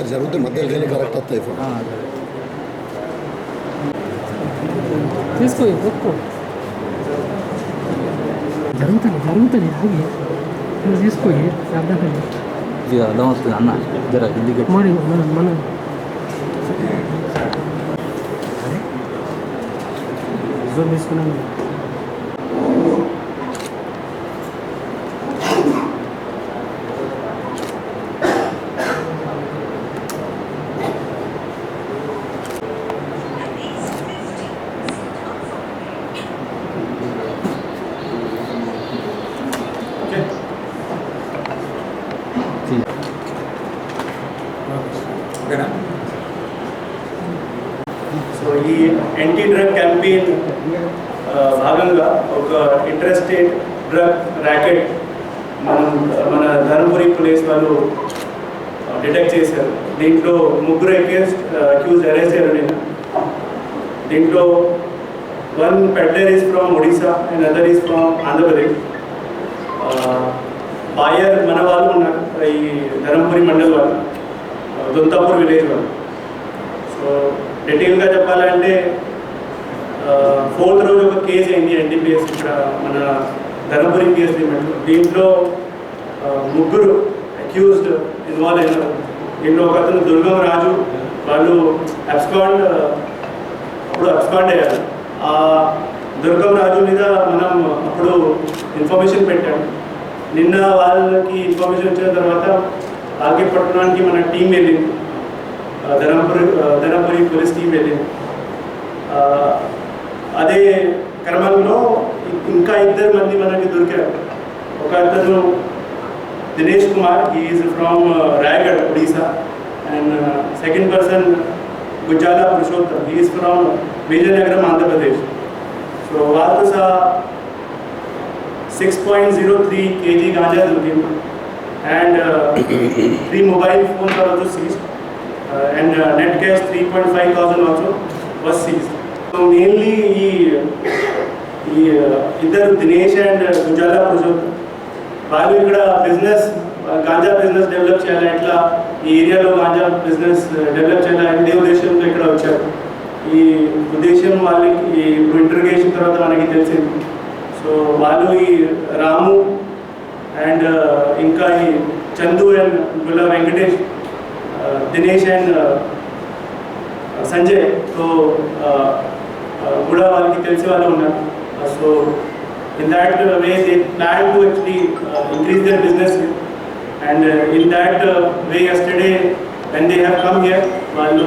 ఒకసారి జరుగుతుంది మధ్యలోకి వెళ్ళి కరెక్ట్ వస్తాయి ఫోన్ తీసుకో కొట్టుకో జరుగుతుంది జరుగుతుంది ఆగి నువ్వు తీసుకోయి అర్థమైంది ఇది అర్థం అవుతుంది అన్న జర ఇది మరి మన మన తీసుకున్నాను యాంటీ డ్రగ్ క్యాంపెయిన్ భాగంగా ఒక ఇంట్రెస్టెడ్ డ్రగ్ ర్యాకెట్ మనం మన ధర్మపురి పోలీస్ వాళ్ళు డిటెక్ట్ uh, చేశారు దీంట్లో ముగ్గురు అక్యూస్ట్ అక్యూజ్ అరెస్ట్ అయ్యారు నేను దీంట్లో one peddler is from Odisha and other is from Andhra Pradesh buyer మన వాళ్ళు ఉన్నారు ఈ ధర్మపురి మండల్ వాళ్ళు uh, దుంతాపూర్ విలేజ్ వాళ్ళు సో డీటెయిల్గా చెప్పాలంటే ఫోర్త్ రోజు ఒక కేసు అయింది ఎన్డీపీఎస్ ఇక్కడ మన ధర్మపురి కేసు దీంట్లో ముగ్గురు అక్యూజ్డ్ ఇన్వాల్వ్ అయినారు దీంట్లో ఒక అతను దుర్గం రాజు వాళ్ళు అబ్స్కాండ్ అప్పుడు అబ్స్కాండ్ అయ్యారు ఆ దుర్గం రాజు మీద మనం అప్పుడు ఇన్ఫర్మేషన్ పెట్టాము నిన్న వాళ్ళకి ఇన్ఫర్మేషన్ వచ్చిన తర్వాత ఆగి పట్టణానికి మన టీం వెళ్ళింది ధర్మపురి ధర్మపురి పోలీస్ టీం వెళ్ళింది अदे क्रम इंका इधर मंदिर मन की दरकार Dinesh Kumar he is from Raigarh Orissa and second person Gujala Purushottam he is from Vijayanagar Andhra Pradesh so वाल six point zero three K G ganja दुर्गी and three mobile phone तरह seize and net cash three point five thousand वाचो वस्ट mainly ఈ ఈ ఇద్దరు Dinesh and గుజాల Prajoth వాళ్ళు ఇక్కడ business ganja business develop చేయాలి ఎట్లా ఈ ఏరియాలో గాంజా బిజినెస్ డెవలప్ చేయాలి అనే ఉద్దేశంతో ఇక్కడ వచ్చారు ఈ ఉద్దేశం వాళ్ళకి ఇప్పుడు ఇంటర్గేషన్ తర్వాత మనకి తెలిసింది సో వాళ్ళు ఈ రాము అండ్ ఇంకా ఈ Chandu and Gulla Venkatesh Dinesh and Sanjay so కూడా వాళ్ళకి తెలిసి వాళ్ళు ఉన్నారు so uh, in that way uh, way they plan to actually uh, increase their business and uh, in that uh, way yesterday when వాళ్ళు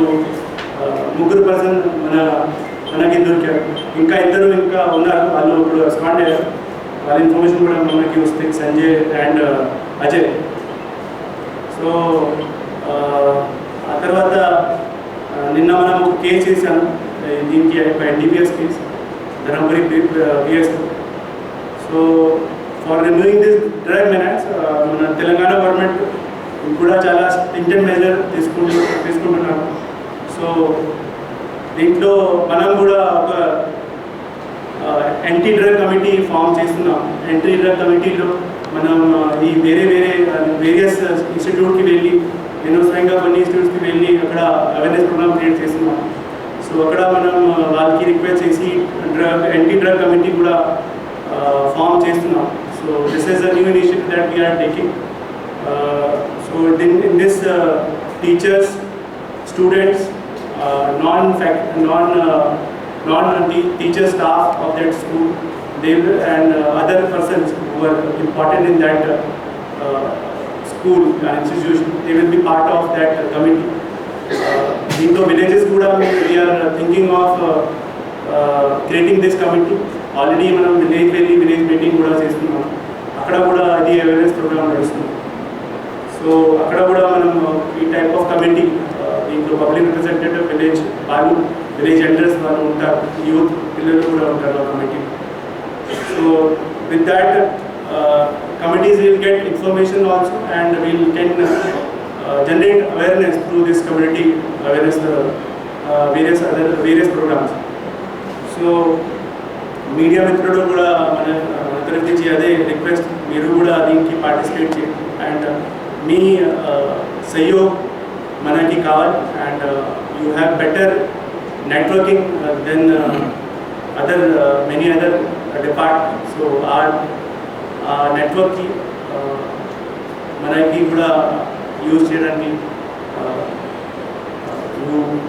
uh, ముగ్గురు person మన మనకి దొరికారు ఇంకా ఇద్దరు ఇంకా ఉన్నారు వాళ్ళు ఇప్పుడు రెస్పాండ్ అయ్యారు వాళ్ళ ఇన్ఫర్మేషన్ కూడా మనకి వస్తే సంజయ్ అండ్ అజయ్ సో ఆ తర్వాత నిన్న మనం కేసు చేశాను Eh, దీనికి NDPS case Dharmapuri PS so for removing this drive menace మన తెలంగాణ గవర్నమెంట్ కూడా చాలా స్టింటెడ్ మెజర్ తీసుకుంటు తీసుకుంటున్నాము సో దీంట్లో మనం కూడా ఒక ఎంటీ డ్రైవ్ కమిటీ ఫామ్ చేస్తున్నాం యాంటీ డ్రగ్ కమిటీలో మనం uh, ఈ వేరే వేరే వేరియస్ uh, ఇన్స్టిట్యూట్కి వెళ్ళి నేను స్వయంగా కొన్ని ఇన్స్టిట్యూట్స్కి వెళ్ళి అక్కడ అవేర్నెస్ ప్రోగ్రామ్ క్రియేట్ చేస్తున్నాం సో అక్కడ మనం ఆ, వాళ్ళకి రిక్వెస్ట్ చేసి డ్రగ్ యాంటీ డ్రగ్ కమిటీ కూడా ఫామ్ చేస్తున్నాం so this is a new initiative that we are taking so in in this teachers students uh, non-fact, non, uh, non-teacher staff of that school, they will, and uh, other persons who are important in that uh, uh, school uh, institution, they will be part of that uh, committee. Uh, in the villages kuda we are thinking of uh, uh, creating this committee already మనం village వెళ్ళి village meeting కూడా చేసుకున్నాం అక్కడ కూడా అది awareness programme నడుస్తుంది so అక్కడ కూడా మనం ఈ టైప్ ఆఫ్ కమిటీ దీంట్లో పబ్లిక్ రిప్రజెంటేటివ్ విలేజ్ వాళ్ళు విలేజ్ ఎల్డర్స్ వాళ్ళు ఉంటారు యూత్ పిల్లలు కూడా ఉంటారు ఆ committee so with that committees will get information also and we'll can generate awareness through this community various various other various programs. So media మిత్రుడు కూడా మన అభివృద్ధి అదే రిక్వెస్ట్ మీరు కూడా దీనికి పార్టిసిపేట్ చేయండి అండ్ మీ సహయోగ్ మనకి కావాలి and you have better networking then other many other depart so ఆ నెట్వర్క్కి మనకి కూడా యూజ్ చేయడానికి who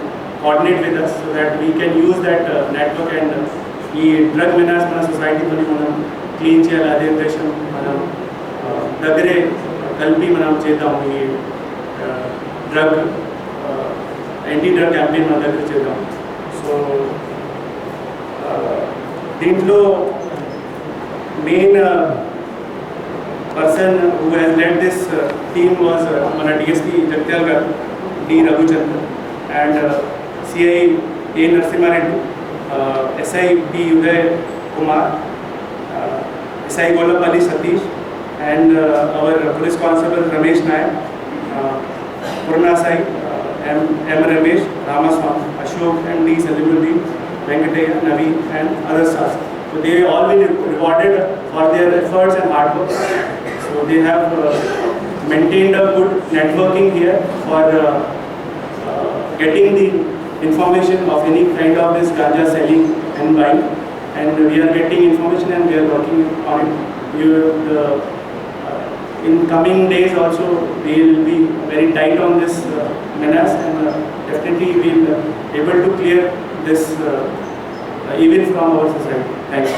coordinate with us so that we can use that uh, network and uh, ఈ డ్రగ్ వినాస్ మన సొసైటీతో మనం క్లీన్ చేయాలి అదే ఉద్దేశం మనం దగ్గరే కలిపి మనం చేద్దాం ఈ డ్రగ్ యాంటీ డ్రగ్ క్యాంపెయిన్ మన దగ్గర చేద్దాం సో దీంట్లో main person who has led this team was మన DSP Jagtial garu D Raghuchandra and uh, CI A. Narasimha Reddy, uh, SI B. Uday Kumar, uh, SI Golab Ali Satish, and our police constable Ramesh Nayak, Purna Sai, M. Ramesh, Ramaswamy, Ashok, and D. Salimudin, Venkataya, Navi, and other stars. So they have all been rewarded for their efforts and hard work. So they have maintained a good networking here for getting the information of any kind of this ganja selling and buying. And we are getting information and we are working on it. We will, uh, in coming days also we will be very tight on this uh, menace and uh, definitely we will uh, able to clear this uh, uh, even from our society. Thanks.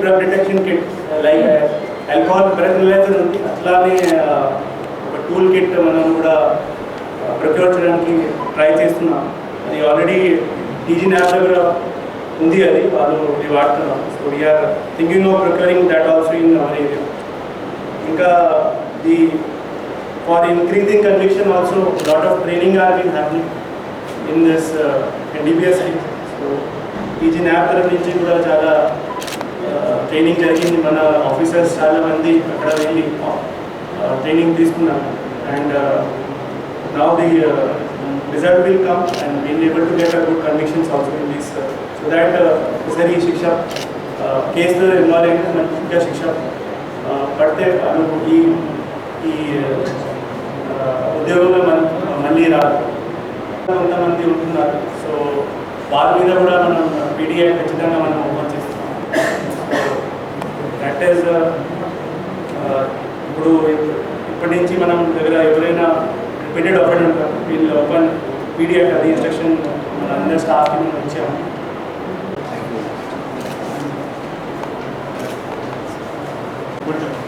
Drug detection kit uh, like uh, alcohol breathalyzer ఉంది అట్లానే uh, ఒక tool kit మనం కూడా procure చేయడానికి try చేస్తున్నాం అది already DG NAB దగ్గర ఉంది అది వాళ్ళు ఇది వాడుతున్నాం so we're thinking of preparing that also in our area ఇంకా the far increasing conviction also lot of training are been happening in this NDPS so easy న్యాప్ తరఫు నుంచి కూడా చాలా ట్రైనింగ్ uh, జరిగింది మన ఆఫీసర్స్ చాలామంది అక్కడ వెళ్ళి ట్రైనింగ్ తీసుకున్నాను and now the result will come and being able to get a good convictions also in these. Uh, so that सरी शिक्षा కేసులో ఇన్వాల్వ్ అయిన మనకి ఇంకా శిక్ష పడితే మనకు ఈ ఈ ఉద్యోగంలో మన మళ్ళీ రాదు కొంతమంది ఉంటున్నారు సో వారి మీద కూడా మనం పీడిఐ ఖచ్చితంగా మనం ఓపెన్ చేస్తున్నాం దట్ ఈస్ ఇప్పుడు ఇప్పటి నుంచి మనం దగ్గర ఎవరైనా we did open, we'll open PDF for the instruction and the staff team will check. Good job.